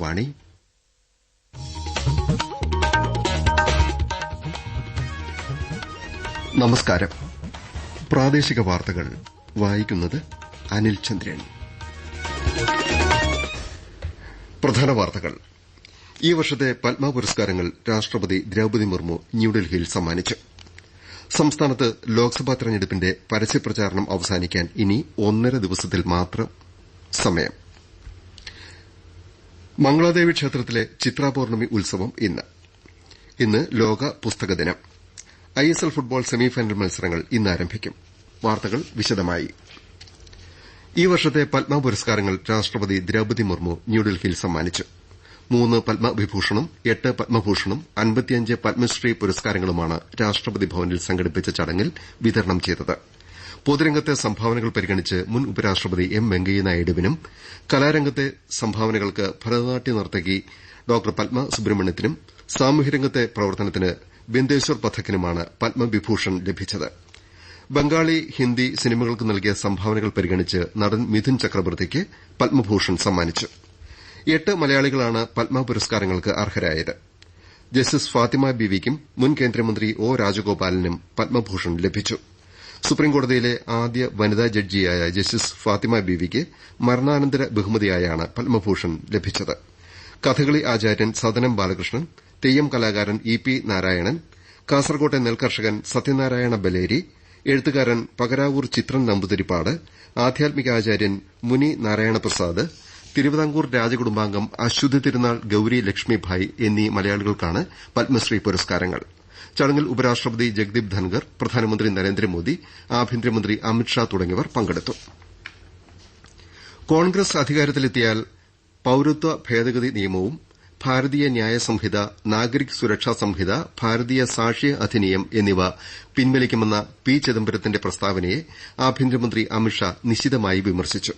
ആകാശവാണി നമസ്കാരം. പ്രാദേശിക വാർത്തകൾ വായിക്കുന്നത് അനിൽ ചന്ദ്രൻ. പ്രധാന വാർത്തകൾ. ഈ വർഷത്തെ പത്മ പുരസ്കാരങ്ങൾ രാഷ്ട്രപതി ദ്രൌപതി മുർമു ന്യൂഡൽഹിയിൽ സമ്മാനിച്ചു. സംസ്ഥാനത്ത് ലോക്സഭാ തെരഞ്ഞെടുപ്പിന്റെ പരസ്യപ്രചാരണം അവസാനിക്കാൻ ഇനി ഒന്നര ദിവസത്തിൽ മാത്രം സമയം. മംഗളാദേവി ക്ഷേത്രത്തിലെ ചിത്രാപൌർണമി ഉത്സവം ഇന്ന്. ഇന്ന് ലോക പുസ്തക ദിനം. ഐഎസ്എൽ ഫുട്ബോൾ സെമിഫൈനൽ മത്സരങ്ങൾ ഇന്ന് ആരംഭിക്കും. വാർത്തകൾ വിശദമായി. ഈ വർഷത്തെ പത്മ പുരസ്കാരങ്ങൾ രാഷ്ട്രപതി ദ്രൌപതി മുർമു ന്യൂഡൽഹിയിൽ സമ്മാനിച്ചു. മൂന്ന് പത്മവിഭൂഷണും എട്ട് പത്മഭൂഷണും അൻപത്തിയഞ്ച് പത്മശ്രീ പുരസ്കാരങ്ങളുമാണ് രാഷ്ട്രപതി ഭവനിൽ സംഘടിപ്പിച്ച ചടങ്ങിൽ വിതരണം ചെയ്തത്. പൊതുരംഗത്തെ സംഭാവനകൾ പരിഗണിച്ച് മുൻ ഉപരാഷ്ട്രപതി എം വെങ്കയ്യനായിഡുവിനും കലാരംഗത്തെ സംഭാവനകൾക്ക് ഭരതനാട്യ നർത്തകി ഡോക്ടർ പത്മ സുബ്രഹ്മണ്യത്തിനും സാമൂഹ്യരംഗത്തെ പ്രവർത്തനത്തിന് ബിന്ദേശ്വർ പഥക്കിനുമാണ് പത്മവിഭൂഷൺ ലഭിച്ചത്. ബംഗാളി ഹിന്ദി സിനിമകൾക്ക് നൽകിയ സംഭാവനകൾ പരിഗണിച്ച് നടൻ മിഥുൻ ചക്രവർത്തിക്ക് പത്മഭൂഷൺ സമ്മാനിച്ചു. എട്ട് മലയാളികളാണ് പത്മ പുരസ്കാരങ്ങൾക്ക് അർഹരായത്. ജസ്റ്റിസ് ഫാത്തിമ ബിവിക്കും മുൻ കേന്ദ്രമന്ത്രി ഒ. രാജഗോപാലിനും പത്മഭൂഷൺ ലഭിച്ചു. സുപ്രീംകോടതിയിലെ ആദ്യ വനിതാ ജഡ്ജിയായ ജസ്റ്റിസ് ഫാത്തിമ ബീവിക്ക് മരണാനന്തര ബഹുമതിയായാണ് പത്മഭൂഷൺ ലഭിച്ചത്. കഥകളി ആചാര്യൻ സദനം ബാലകൃഷ്ണൻ തെയ്യം കലാകാരൻ ഇ പി നാരായണൻ കാസർകോട്ടെ നെൽകർഷകൻ സത്യനാരായണ ബലേരി എഴുത്തുകാരൻ പകരാവൂർ ചിത്രൻ നമ്പൂതിരിപ്പാട് ആധ്യാത്മികാചാര്യൻ മുനി നാരായണപ്രസാദ് തിരുവിതാംകൂർ രാജകുടുംബാംഗം അശ്വതി തിരുനാൾ ഗൌരി ലക്ഷ്മിഭായ് എന്നീ മലയാളികൾക്കാണ് പത്മശ്രീ പുരസ്കാരങ്ങൾ. ചടങ്ങിൽ ഉപരാഷ്ട്രപതി ജഗ്ദീപ് ധൻകർ പ്രധാനമന്ത്രി നരേന്ദ്രമോദി ആഭ്യന്തരമന്ത്രി അമിത്ഷാ തുടങ്ങിയവർ പങ്കെടുത്തു. കോൺഗ്രസ് അധികാരത്തിലെത്തിയാൽ പൌരത്വ ഭേദഗതി നിയമവും ഭാരതീയ ന്യായ സംഹിത നാഗരിക് സുരക്ഷാ സംഹിത ഭാരതീയ സാക്ഷ്യ അധിനിയം എന്നിവ പിൻവലിക്കുമെന്ന പി ചിദംബരത്തിന്റെ പ്രസ്താവനയെ ആഭ്യന്തരമന്ത്രി അമിത്ഷാ നിശിതമായി വിമർശിച്ചു.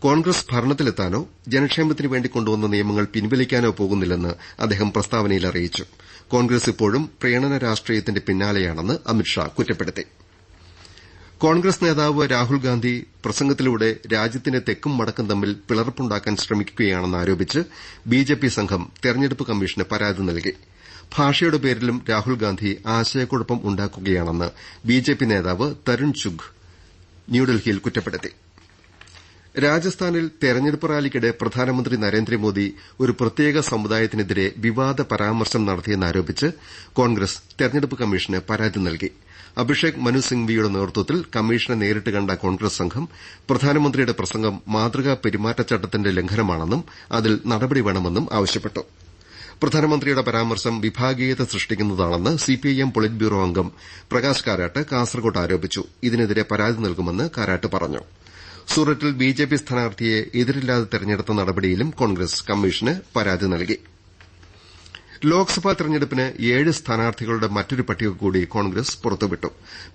കോൺഗ്രസ് ഭരണത്തിലെത്താനോ ജനക്ഷേമത്തിനു വേണ്ടി കൊണ്ടുവന്ന നിയമങ്ങൾ പിൻവലിക്കാനോ പോകുന്നില്ലെന്ന് അദ്ദേഹം പ്രസ്താവനയിൽ അറിയിച്ചു. കോൺഗ്രസ് ഇപ്പോഴും പ്രീണന രാഷ്ട്രീയത്തിന്റെ പിന്നാലെയാണെന്ന് അമിത്ഷാ കുറ്റപ്പെടുത്തി. കോൺഗ്രസ് നേതാവ് രാഹുൽഗാന്ധി പ്രസംഗത്തിലൂടെ രാജ്യത്തിന്റെ തെക്കും വടക്കും തമ്മിൽ പിളർപ്പുണ്ടാക്കാൻ ശ്രമിക്കുകയാണെന്ന് ആരോപിച്ച് ബിജെപി സംഘം തെരഞ്ഞെടുപ്പ് കമ്മീഷന് പരാതി നൽകി. ഭാഷയുടെ പേരിലും രാഹുൽഗാന്ധി ആശയക്കുഴപ്പം ഉണ്ടാക്കുകയാണെന്ന് ബിജെപി നേതാവ് തരുൺ ചുഗ് ന്യൂഡൽഹിയിൽ കുറ്റപ്പെടുത്തി. രാജസ്ഥാനിൽ തെരഞ്ഞെടുപ്പ് റാലിക്കിടെ പ്രധാനമന്ത്രി നരേന്ദ്രമോദി ഒരു പ്രത്യേക സമുദായത്തിനെതിരെ വിവാദ പരാമർശം നടത്തിയെന്നാരോപിച്ച് കോൺഗ്രസ് തെരഞ്ഞെടുപ്പ് കമ്മീഷന് പരാതി നൽകി. അഭിഷേക് മനു സിംഗ്വിയുടെ നേതൃത്വത്തിൽ കമ്മീഷനെ നേരിട്ട് കണ്ട കോൺഗ്രസ് സംഘം പ്രധാനമന്ത്രിയുടെ പ്രസംഗം മാതൃകാ പെരുമാറ്റച്ചട്ടത്തിന്റെ ലംഘനമാണെന്നും അതിൽ നടപടി വേണമെന്നും ആവശ്യപ്പെട്ടു. പ്രധാനമന്ത്രിയുടെ പരാമർശം വിഭാഗീയത സൃഷ്ടിക്കുന്നതാണെന്ന് സിപിഐഎം പൊളിറ്റ് ബ്യൂറോ അംഗം പ്രകാശ് കാരാട്ട് കാസർകോട്ട് ആരോപിച്ചു. ഇതിനെതിരെ പരാതി നൽകുമെന്ന് കാരാട്ട് പറഞ്ഞു. സൂററ്റിൽ ബിജെപി സ്ഥാനാർത്ഥിയെ എതിരില്ലാതെ തെരഞ്ഞെടുത്ത നടപടിയിലും കോൺഗ്രസ് കമ്മീഷന് പരാതി നൽകി. ലോക്സഭാ തെരഞ്ഞെടുപ്പിന് ഏഴ് സ്ഥാനാർത്ഥികളുടെ മറ്റൊരു പട്ടിക കൂടി കോൺഗ്രസ് പുറത്തുവിട്ടു.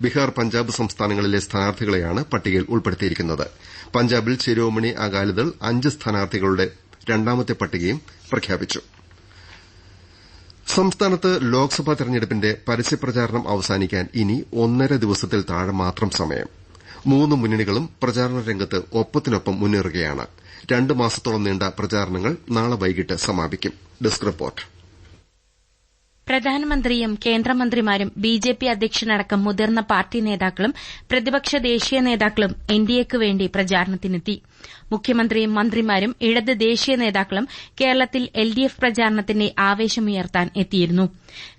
ബീഹാർ പഞ്ചാബ് സംസ്ഥാനങ്ങളിലെ സ്ഥാനാർത്ഥികളെയാണ് പട്ടികയിൽ ഉൾപ്പെടുത്തിയിരിക്കുന്നത്. പഞ്ചാബിൽ ശിരോമണി അകാലിദൾ അഞ്ച് സ്ഥാനാർത്ഥികളുടെ രണ്ടാമത്തെ പട്ടികയും പ്രഖ്യാപിച്ചു. സംസ്ഥാനത്ത് ലോക്സഭാ തെരഞ്ഞെടുപ്പിന്റെ പരസ്യപ്രചാരണം അവസാനിക്കാൻ ഇനി ഒന്നര ദിവസത്തിൽ താഴെ മാത്രം സമയം. മൂന്ന് മുന്നണികളും പ്രചാരണ രംഗത്ത് ഒപ്പത്തിനൊപ്പം മുന്നേറുകയാണ്. രണ്ട് മാസത്തോളം നീണ്ട പ്രചാരണങ്ങൾ നാളെ വൈകിട്ട് സമാപിക്കും. Desk report. പ്രധാനമന്ത്രിയും കേന്ദ്രമന്ത്രിമാരും ബിജെപി അധ്യക്ഷനടക്കം മുതിർന്ന പാർട്ടി നേതാക്കളും പ്രതിപക്ഷ ദേശീയ നേതാക്കളും എൻഡിഎക്ക് വേണ്ടി പ്രചാരണത്തിനെത്തി. മുഖ്യമന്ത്രിയും മന്ത്രിമാരും ഇടത് ദേശീയ നേതാക്കളും കേരളത്തിൽ എൽഡിഎഫ് പ്രചാരണത്തിന്റെ ആവേശമുയർത്താൻ എത്തിയിരുന്നു.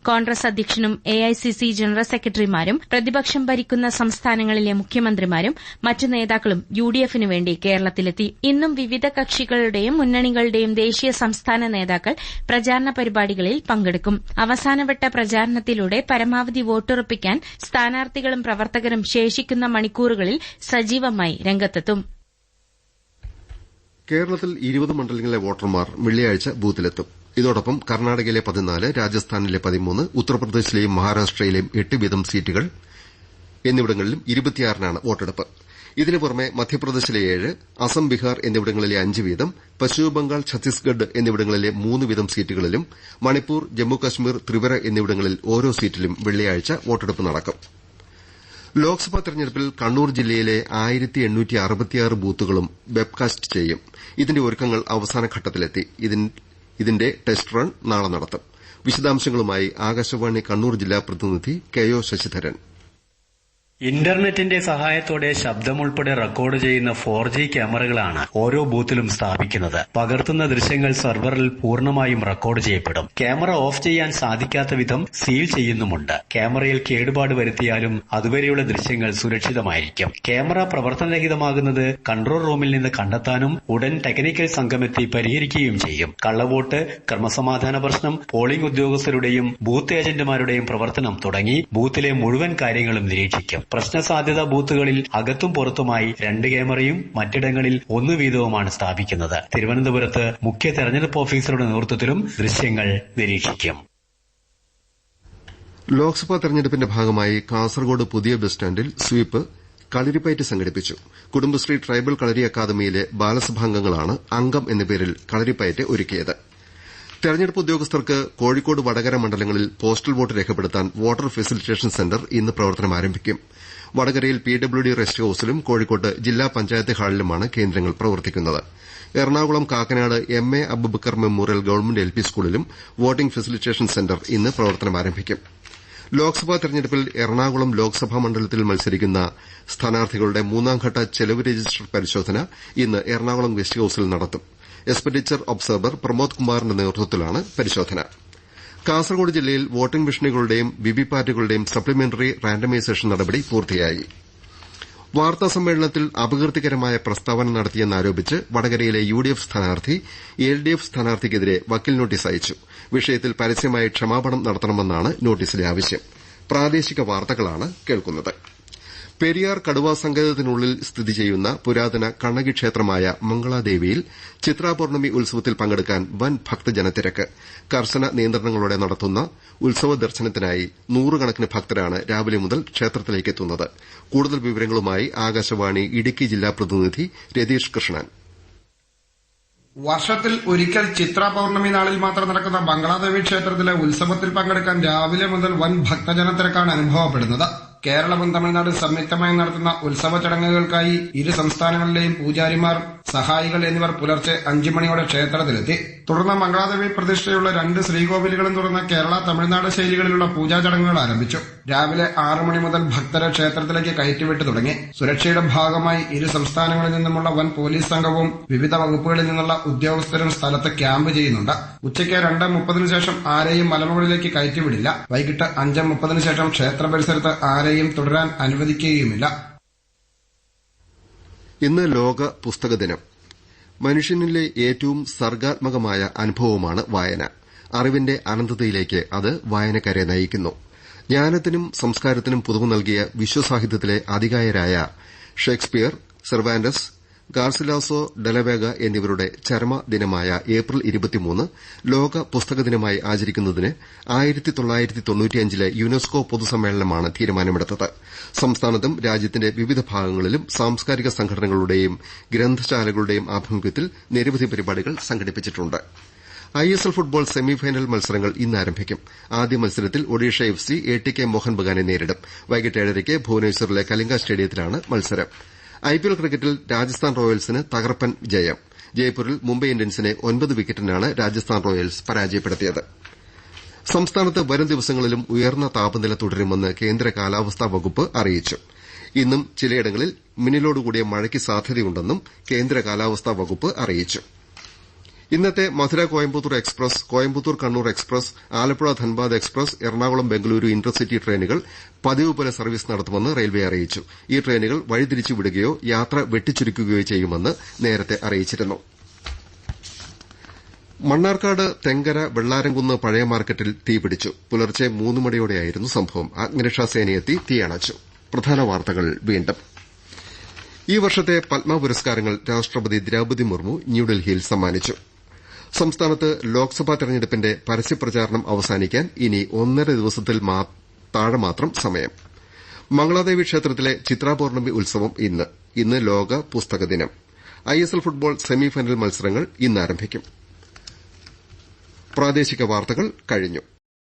കോൺഗ്രസ് അധ്യക്ഷനും എഐസിസി ജനറൽ സെക്രട്ടറിമാരും പ്രതിപക്ഷം ഭരിക്കുന്ന സംസ്ഥാനങ്ങളിലെ മുഖ്യമന്ത്രിമാരും മറ്റ് നേതാക്കളും യുഡിഎഫിനു വേണ്ടി കേരളത്തിലെത്തി. ഇന്നും വിവിധ കക്ഷികളുടെയും മുന്നണികളുടെയും ദേശീയ സംസ്ഥാന നേതാക്കൾ പ്രചാരണ പരിപാടികളിൽ പങ്കെടുക്കും. അവസാനവട്ട പ്രചാരണത്തിലൂടെ പരമാവധി വോട്ടുറപ്പിക്കാൻ സ്ഥാനാർത്ഥികളും പ്രവർത്തകരും ശേഷിക്കുന്ന മണിക്കൂറുകളിൽ സജീവമായി രംഗത്തെത്തും. കേരളത്തിൽ ഇരുപത് മണ്ഡലങ്ങളിലെ വോട്ടർമാർ വെള്ളിയാഴ്ച ബൂത്തിലെത്തും. ഇതോടൊപ്പം കർണാടകയിലെ പതിനാല് രാജസ്ഥാനിലെ പതിമൂന്ന് ഉത്തർപ്രദേശിലെയും മഹാരാഷ്ട്രയിലെയും എട്ട് വീതം സീറ്റുകൾ എന്നിവിടങ്ങളിലും ഇരുപത്തിയാറിനാണ് വോട്ടെടുപ്പ്. ഇതിനു പുറമെ മധ്യപ്രദേശിലെ ഏഴ് അസം ബിഹാർ എന്നിവിടങ്ങളിലെ അഞ്ച് വീതം പശ്ചിമബംഗാൾ ഛത്തീസ്ഗഡ് എന്നിവിടങ്ങളിലെ മൂന്ന് വീതം സീറ്റുകളിലും മണിപ്പൂർ ജമ്മുകശ്മീർ ത്രിപുര എന്നിവിടങ്ങളിൽ ഓരോ സീറ്റിലും വെള്ളിയാഴ്ച വോട്ടെടുപ്പ് നടക്കും. ലോക്സഭാ തെരഞ്ഞെടുപ്പിൽ കണ്ണൂർ ജില്ലയിലെ ബൂത്തുകളും വെബ്കാസ്റ്റ് ചെയ്യും. ഇതിന്റെ ഒരുക്കങ്ങൾ അവസാന ഘട്ടത്തിലെത്തി. ഇതിന്റെ ടെസ്റ്റ് റൺ നാളെ നടത്തും. വിശദാംശങ്ങളുമായി ആകാശവാണി കണ്ണൂർ ജില്ലാ പ്രതിനിധി കെ ഒ ശശിധരൻ. ഇന്റർനെറ്റിന്റെ സഹായത്തോടെ ശബ്ദമുൾപ്പെടെ റെക്കോർഡ് ചെയ്യുന്ന ഫോർ ജി ക്യാമറകളാണ് ഓരോ ബൂത്തിലും സ്ഥാപിക്കുന്നത്. പകർത്തുന്ന ദൃശ്യങ്ങൾ സെർവറിൽ പൂർണമായും റെക്കോർഡ് ചെയ്യപ്പെടും. ക്യാമറ ഓഫ് ചെയ്യാൻ സാധിക്കാത്ത വിധം സീൽ ചെയ്യുന്നുമുണ്ട്. ക്യാമറയിൽ കേടുപാട് വരുത്തിയാലും അതുവരെയുള്ള ദൃശ്യങ്ങൾ സുരക്ഷിതമായിരിക്കും. ക്യാമറ പ്രവർത്തനരഹിതമാകുന്നത് കൺട്രോൾ റൂമിൽ നിന്ന് കണ്ടെത്താനും ഉടൻ ടെക്നിക്കൽ സംഘമെത്തി പരിഹരിക്കുകയും ചെയ്യും. കള്ളവോട്ട് ക്രമസമാധാന പ്രശ്നം പോളിംഗ് ഉദ്യോഗസ്ഥരുടെയും ബൂത്ത് ഏജന്റുമാരുടെയും പ്രവർത്തനം തുടങ്ങി ബൂത്തിലെ മുഴുവൻ കാര്യങ്ങളും നിരീക്ഷിക്കും. പ്രശ്നസാധ്യതാ ബൂത്തുകളിൽ അകത്തും പുറത്തുമായി രണ്ട് ക്യാമറയും മറ്റിടങ്ങളിൽ ഒന്ന് വീതവുമാണ് സ്ഥാപിക്കുന്നത്. തിരുവനന്തപുരത്ത് മുഖ്യ തെരഞ്ഞെടുപ്പ് ഓഫീസറുടെ നേതൃത്വത്തിലും ദൃശ്യങ്ങൾ നിരീക്ഷിക്കും. ലോക്സഭാ തെരഞ്ഞെടുപ്പിന്റെ ഭാഗമായി കാസർഗോഡ് പുതിയ ബസ് സ്റ്റാൻഡിൽ സ്വീപ്പ് കളരിപ്പയറ്റ് സംഘടിപ്പിച്ചു. കുടുംബശ്രീ ട്രൈബൽ കളരി അക്കാദമിയിലെ ബാലസഭാംഗങ്ങളാണ് അംഗം എന്ന പേരിൽ കളരിപ്പയറ്റ് ഒരുക്കിയത്. തെരഞ്ഞെടുപ്പ് ഉദ്യോഗസ്ഥർക്ക് കോഴിക്കോട് വടകര മണ്ഡലങ്ങളിൽ പോസ്റ്റൽ വോട്ട് രേഖപ്പെടുത്താൻ വോട്ടർ ഫെസിലിറ്റേഷൻ സെന്റർ ഇന്ന് പ്രവർത്തനം ആരംഭിക്കും. വടകരയിൽ പി ഡബ്ല്യു ഡി റെസ്റ്റ് ഹൌസിലും കോഴിക്കോട്ട് ജില്ലാ പഞ്ചായത്ത് ഹാളിലുമാണ് കേന്ദ്രങ്ങൾ പ്രവർത്തിക്കുന്നത്. Ernakulam Kakkanad M A Abubakar memorial government L P സ്കൂളിലും വോട്ടിംഗ് ഫെസിലിറ്റേഷൻ സെന്റർ ഇന്ന് പ്രവർത്തനം ആരംഭിക്കും. ലോക്സഭാ തെരഞ്ഞെടുപ്പിൽ എറണാകുളം ലോക്സഭാ മണ്ഡലത്തിൽ മത്സരിക്കുന്ന സ്ഥാനാർത്ഥികളുടെ മൂന്നാംഘട്ട ചെലവ് രജിസ്റ്റർ പരിശോധന ഇന്ന് എറണാകുളം ഗസ്റ്റ് ഹൌസിൽ നടത്തും. എക്സ്പെൻഡിച്ചർ ഒബ്സർവർ പ്രമോദ് കുമാറിന്റെ നേതൃത്വത്തിലാണ് പരിശോധന. കാസർകോട് ജില്ലയിൽ വോട്ടിംഗ് മെഷീനുകളുടെയും വിവിപാറ്റുകളുടെയും സപ്ലിമെന്ററി റാൻഡമൈസേഷൻ നടപടി പൂർത്തിയായി. വാർത്താ സമ്മേളനത്തിൽ അപകീർത്തികരമായ പ്രസ്താവന നടത്തിയെന്നാരോപിച്ച് വടകരയിലെ യു ഡി എഫ് സ്ഥാനാർത്ഥി എൽ ഡി എഫ് സ്ഥാനാർത്ഥിക്കെതിരെ വക്കീൽ നോട്ടീസ് അയച്ചു. വിഷയത്തിൽ പരസ്യമായി ക്ഷമാപണം നടത്തണമെന്നാണ് നോട്ടീസിലെ ആവശ്യം. പെരിയാർ കടുവാ സങ്കേതത്തിനുള്ളിൽ സ്ഥിതി ചെയ്യുന്ന പുരാതന കണ്ണകി ക്ഷേത്രമായ മംഗളാദേവിയിൽ ചിത്രാപൌർണമി ഉത്സവത്തിൽ പങ്കെടുക്കാൻ വൻ ഭക്തജനത്തിരക്ക്. കർശന നിയന്ത്രണങ്ങളോടെ നടത്തുന്ന ഉത്സവ ദർശനത്തിനായി നൂറുകണക്കിന് ഭക്തരാണ് രാവിലെ മുതൽ ക്ഷേത്രത്തിലേക്ക് എത്തുന്നത്. കൂടുതൽ വിവരങ്ങളുമായി ആകാശവാണി ഇടുക്കി ജില്ലാ പ്രതിനിധി രതീഷ് കൃഷ്ണൻ. വർഷത്തിൽ ഒരിക്കൽ ചിത്ര പൌർണമി നാളിൽ മാത്രം നടക്കുന്ന ബംഗ്ലാദേവി ക്ഷേത്രത്തിലെ ഉത്സവത്തിൽ പങ്കെടുക്കാൻ രാവിലെ മുതൽ വൻ ഭക്തജനത്തിരക്കാണ് അനുഭവപ്പെടുന്നത്. കേരളവും തമിഴ്നാടും സംയുക്തമായി നടത്തുന്ന ഉത്സവ ചടങ്ങുകൾക്കായി ഇരു സംസ്ഥാനങ്ങളിലെയും പൂജാരിമാർ സഹായികൾ എന്നിവർ പുലർച്ചെ അഞ്ചു മണിയോടെ ക്ഷേത്രത്തിലെത്തി. തുടർന്ന് മംഗളാദേവി പ്രതിഷ്ഠയുള്ള രണ്ട് ശ്രീകോവിലുകളും തുറന്ന കേരള തമിഴ്നാട് ശൈലികളിലുള്ള പൂജാ ചടങ്ങുകൾ ആരംഭിച്ചു. രാവിലെ ആറു മണി മുതൽ ഭക്തരെ ക്ഷേത്രത്തിലേക്ക് കയറ്റിവിട്ടു തുടങ്ങി. സുരക്ഷയുടെ ഭാഗമായി ഇരു സംസ്ഥാനങ്ങളിൽ നിന്നുമുള്ള വൻ പോലീസ് സംഘവും വിവിധ വകുപ്പുകളിൽ നിന്നുള്ള ഉദ്യോഗസ്ഥരും സ്ഥലത്ത് ക്യാമ്പ് ചെയ്യുന്നുണ്ട്. ഉച്ചയ്ക്ക് രണ്ട് മുപ്പതിനു ശേഷം ആരെയും മലമുകളിലേക്ക് കയറ്റിവിടില്ല. വൈകിട്ട് അഞ്ച് മുപ്പതിനു ശേഷം ക്ഷേത്ര പരിസരത്ത് ആരെയും തുടരാൻ അനുവദിക്കുകയുമില്ല. ഇന്ന് ലോക പുസ്തക ദിനം. മനുഷ്യനിലെ ഏറ്റവും സർഗാത്മകമായ അനുഭവമാണ് വായന. അറിവിന്റെ അനന്തതയിലേക്ക് അത് വായനക്കാരെ നയിക്കുന്നു. ജ്ഞാനത്തിനും സംസ്കാരത്തിനും പുതുമ നൽകിയ വിശ്വസാഹിത്യത്തിലെ അതികായരായ ഷേക്സ്പിയർ സെർവാന്റസ് ഗാർസിലാസോ ഡെലവേഗ എന്നിവരുടെ ചരമ ദിനമായ ഏപ്രിൽ ലോക പുസ്തക ദിനമായി ആചരിക്കുന്നതിന് യുനെസ്കോ പൊതുസമ്മേളനമാണ് തീരുമാനമെടുത്തത്. സംസ്ഥാനത്തും രാജ്യത്തിന്റെ വിവിധ ഭാഗങ്ങളിലും സാംസ്കാരിക സംഘടനകളുടെയും ഗ്രന്ഥശാലകളുടെയും ആഭിമുഖ്യത്തിൽ നിരവധി പരിപാടികൾ സംഘടിപ്പിച്ചിട്ടുണ്ട്. ഐഎസ്എൽ ഫുട്ബോൾ സെമിഫൈനൽ മത്സരങ്ങൾ ഇന്ന് ആരംഭിക്കും ആദ്യ മത്സരത്തിൽ Odisha F C A T K Mohan ബഗാനെ നേരിടും. വൈകിട്ട് ഏഴരയ്ക്ക് ഭുവനേശ്വറിലെ കലിംഗ സ്റ്റേഡിയത്തിലാണ് മത്സരം. ഐപിഎൽ ക്രിക്കറ്റിൽ രാജസ്ഥാൻ റോയൽസിന് തകർപ്പൻ ജയം. ജയ്പൂരിൽ മുംബൈ ഇന്ത്യൻസിനെ ഒൻപത് വിക്കറ്റിനാണ് രാജസ്ഥാൻ റോയൽസ് പരാജയപ്പെടുത്തിയത്. സംസ്ഥാനത്ത് വരും ദിവസങ്ങളിലും ഉയർന്ന താപനില തുടരുമെന്ന് കേന്ദ്ര കാലാവസ്ഥാ വകുപ്പ് അറിയിച്ചു. ഇന്നും ചിലയിടങ്ങളിൽ മിന്നലോടുകൂടിയ മഴയ്ക്ക് സാധ്യതയുണ്ടെന്നും കേന്ദ്ര കാലാവസ്ഥാ വകുപ്പ് അറിയിച്ചു. ഇന്നത്തെ Madurai Coimbatore express Coimbatore Kannur express Alappuzha Dhanbad express Ernakulam Bengaluru intercity ട്രെയിനുകൾ പതിവ് പോലെ സർവീസ് നടത്തുമെന്ന് റെയിൽവേ അറിയിച്ചു. ഈ ട്രെയിനുകൾ വഴിതിരിച്ചു വിടുകയോ യാത്ര വെട്ടിച്ചുരുക്കുകയോ ചെയ്യുമെന്ന് നേരത്തെ അറിയിച്ചിരുന്നു. മണ്ണാർക്കാട് തെങ്കര വെള്ളാരംകുന്ന് പഴയ മാർക്കറ്റിൽ തീപിടിച്ചു പുലർച്ചെ മൂന്ന് മണിയോടെയായിരുന്നു സംഭവം. അഗ്നിരക്ഷാസേനയെത്തി തീയണച്ചു പ്രധാന വാർത്തകൾ വീണ്ടും. ഈ വർഷത്തെ പത്മ പുരസ്കാരങ്ങൾ രാഷ്ട്രപതി ദ്രൌപതി മുർമു ന്യൂഡൽഹിയിൽ സമ്മാനിച്ചു. സംസ്ഥാനത്ത് ലോക്സഭാ തെരഞ്ഞെടുപ്പിന്റെ പരസ്യപ്രചാരണം അവസാനിക്കാൻ ഇനി ഒന്നര ദിവസത്തിൽ താഴെ മാത്രം സമയം. മംഗളാദേവി ക്ഷേത്രത്തിലെ ചിത്രാപൌർണമി ഉത്സവം ഇന്ന് ഇന്ന് ലോക പുസ്തക ദിനം. ഐഎസ്എൽ ഫുട്ബോൾ സെമിഫൈനൽ മത്സരങ്ങൾ ഇന്ന് ആരംഭിക്കും